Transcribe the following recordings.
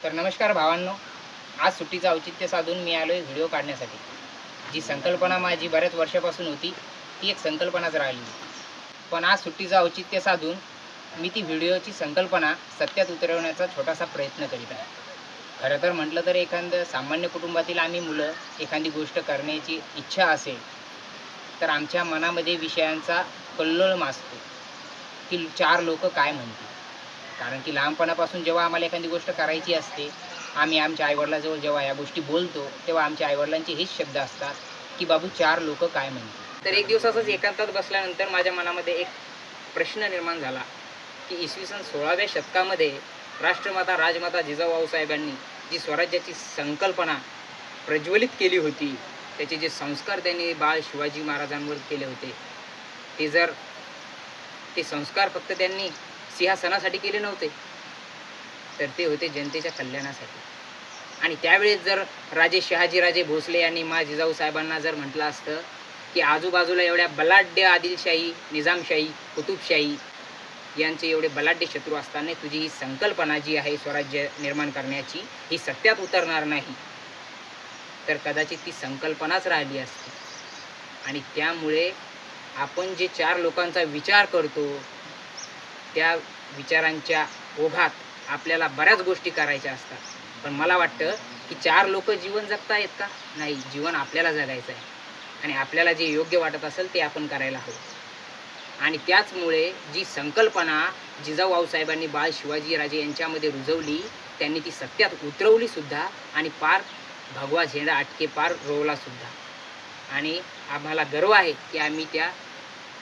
तर नमस्कार भावांनो आज सुट्टीचं औचित्य साधून मी आलो आहे व्हिडिओ काढण्यासाठी. जी संकल्पना माझी बऱ्याच वर्षापासून होती ती एक संकल्पनाच राहिली. पण आज सुट्टीचं औचित्य साधून मी ती व्हिडिओची संकल्पना सत्यात उतरवण्याचा छोटासा प्रयत्न करीत आहे. खरं तर म्हटलं तर एखादं सामान्य कुटुंबातील आम्ही मुलं एखादी गोष्ट करण्याची इच्छा असेल तर आमच्या मनामध्ये विषयांचा कल्लोळ मासतो. की चार लोक काय म्हणतील? कारण की लहानपणापासून जेव्हा आम्हाला एखादी गोष्ट करायची असते आम्ही आमच्या आईवडिलाजवळ जेव्हा या गोष्टी बोलतो तेव्हा आमच्या आईवडिलांचे हेच शब्द असतात की बाबू चार लोक काय म्हणतात तर एक दिवस असंच एकांतात बसल्यानंतर माझ्या मनामध्ये एक प्रश्न निर्माण झाला की इसवी सन सोळाव्या शतकामध्ये राष्ट्रमाता राजमाता जिजाऊ साहेबांनी जी स्वराज्याची संकल्पना प्रज्वलित केली होती त्याचे जे संस्कार त्यांनी बाळ शिवाजी महाराजांवर केले होते ते जर ते संस्कार फक्त त्यांनी सिंहासनासाठी केले नव्हते. तर ते होते जनतेच्या कल्याणासाठी. आणि त्यावेळेस जर राजे शहाजीराजे भोसले यांनी मा जिजाऊ साहेबांना जर म्हटलं असतं की आजूबाजूला एवढ्या बलाढ्य आदिलशाही निजामशाही कुतुबशाही यांचे एवढे बलाढ्य शत्रू असताना तुझी ही संकल्पना जी आहे स्वराज्य निर्माण करण्याची ही सत्यात उतरणार नाही. तर कदाचित ती संकल्पनाच राहिली असती. आणि त्यामुळे आपण जे चार लोकांचा विचार करतो त्या विचारांच्या ओघात आपल्याला बऱ्याच गोष्टी करायच्या असतात. पण मला वाटतं की चार लोक जीवन जगतायत का? नाही जीवन आपल्याला जगायचं आहे आणि आपल्याला जे योग्य वाटत असेल ते आपण करायला हवं. आणि त्याचमुळे जी संकल्पना जिजाऊ आऊसाहेबांनी बाळ शिवाजीराजे यांच्यामध्ये रुजवली त्यांनी ती सत्यात उतरवली सुद्धा आणि पार भगवा झेंडा अटके पार रोवला सुद्धा. आणि आम्हाला गर्व आहे की आम्ही त्या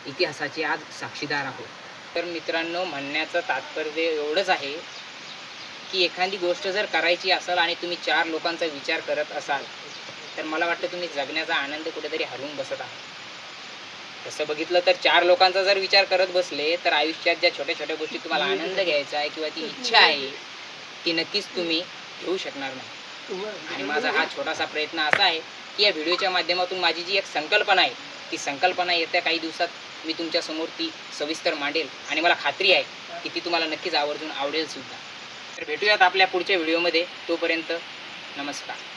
इतिहासाचे आज साक्षीदार आहोत. तर मित्रांनो म्हणण्याचं तात्पर्य एवढंच आहे की एखादी गोष्ट जर करायची असाल आणि तुम्ही चार लोकांचा विचार करत असाल तर मला वाटतं तुम्ही जगण्याचा आनंद कुठेतरी हरवून बसत आहात. तसं बघितलं तर चार लोकांचा जर विचार करत बसले तर आयुष्यात ज्या छोट्या छोट्या गोष्टी तुम्हाला आनंद घ्यायचा आहे किंवा ती इच्छा आहे ती नक्कीच तुम्ही घेऊ शकणार नाही. आणि माझा हा छोटासा प्रयत्न असा आहे की या व्हिडिओच्या माध्यमातून माझी जी एक संकल्पना आहे ती संकल्पना येत्या काही दिवसात मी तुमच्यासमोर ती सविस्तर मांडेल आणि मला खात्री आहे की ती तुम्हाला नक्कीच आवर्जून आवडेल सुद्धा. तर भेटूयात आपल्या पुढच्या व्हिडिओमध्ये. तोपर्यंत नमस्कार.